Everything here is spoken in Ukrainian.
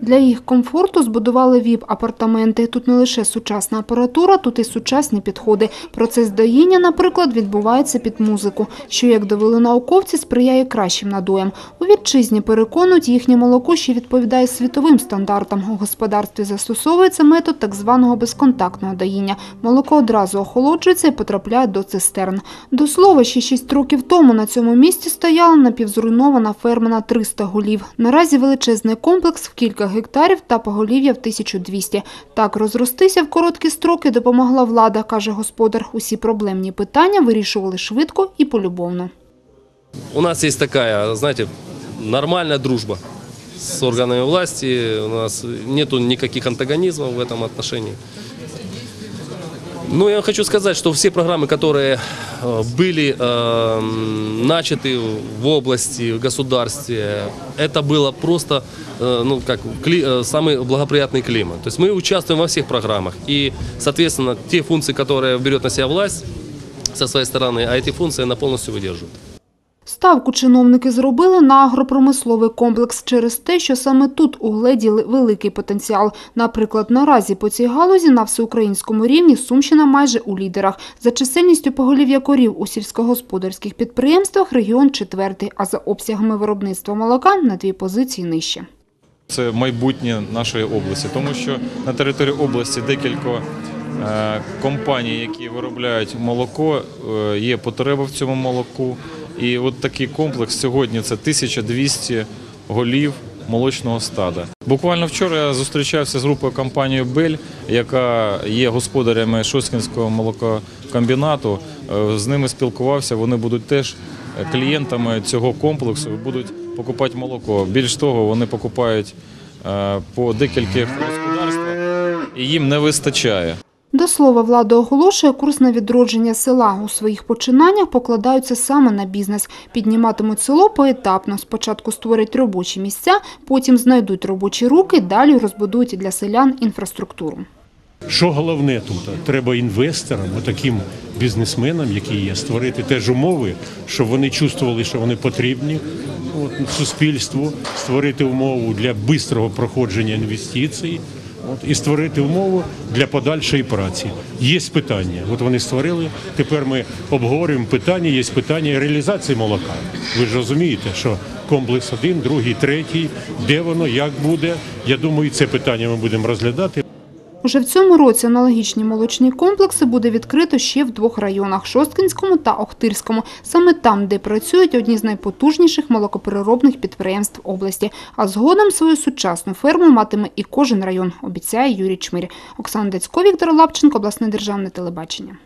Для їх комфорту збудували ВІП-апартаменти. Тут не лише сучасна апаратура, тут і сучасні підходи. Процес доїння, наприклад, відбувається під музику, що, як довели науковці, сприяє кращим надоям. У вітчизні переконують, їхнє молоко ще відповідає світовим стандартам. У господарстві застосовується метод так званого безконтактного доїння. Молоко одразу охолоджується і потрапляє до цистерн. До слова, ще 6 років тому на цьому місці стояла напівзруйнована ферма на 300 голів. Наразі величезний комплекс в кілька гектарів та поголів'я в 1200. Так розростися в короткі строки допомогла влада, каже господар. Усі проблемні питання вирішували швидко і полюбовно. У нас є така, знаєте, нормальна дружба з органами власті. У нас нету ніяких антагонізмів в цьому отношении. Ну, я вам хочу сказать, что все программы, которые э, были э, начаты в области, в государстве, это было просто э, ну, как, кли- э, самый благоприятный климат. То есть мы участвуем во всех программах. И, соответственно, те функции, которые берет на себя власть со своей стороны, а эти функции она полностью выдерживает. Ставку чиновники зробили на агропромисловий комплекс через те, що саме тут угледіли великий потенціал. Наприклад, наразі по цій галузі на всеукраїнському рівні Сумщина майже у лідерах. За чисельністю поголів'я корів у сільськогосподарських підприємствах регіон четвертий, а за обсягами виробництва молока на дві позиції нижче. Це майбутнє нашої області, тому що на території області декілька е, компаній, які виробляють молоко, е, є потреба в цьому молоку. І от такий комплекс сьогодні це 1200 голів молочного стада. Буквально вчора я зустрічався з групою компанії Бель, яка є господарями Шоскінського молококомбінату. Е, З ними спілкувався. Вони будуть теж клієнтами цього комплексу, будуть покупати молоко. Більш того, вони покупають е, по декількох господарствах і їм не вистачає. До слова, влада оголошує курс на відродження села. У своїх починаннях покладаються саме на бізнес. Підніматимуть село поетапно. Спочатку створять робочі місця, потім знайдуть робочі руки, далі розбудують для селян інфраструктуру. Що головне тут? Треба інвесторам, таким бізнесменам, які є, створити теж умови, щоб вони чувствували, що вони потрібні от, суспільству, створити умову для швидкого проходження інвестицій. От, і створити умову для подальшої праці. Є питання. От вони створили. Тепер ми обговорюємо питання. Є питання реалізації молока. Ви ж розумієте, що комплекс один, другий, третій, де воно, як буде. Я думаю, це питання ми будемо розглядати. Уже в цьому році аналогічні молочні комплекси буде відкрито ще в двох районах – Шосткинському та Охтирському. Саме там, де працюють одні з найпотужніших молокопереробних підприємств області. А згодом свою сучасну ферму матиме і кожен район, обіцяє Юрій Чмирь. Оксана Децько, Віктор обласне державне телебачення.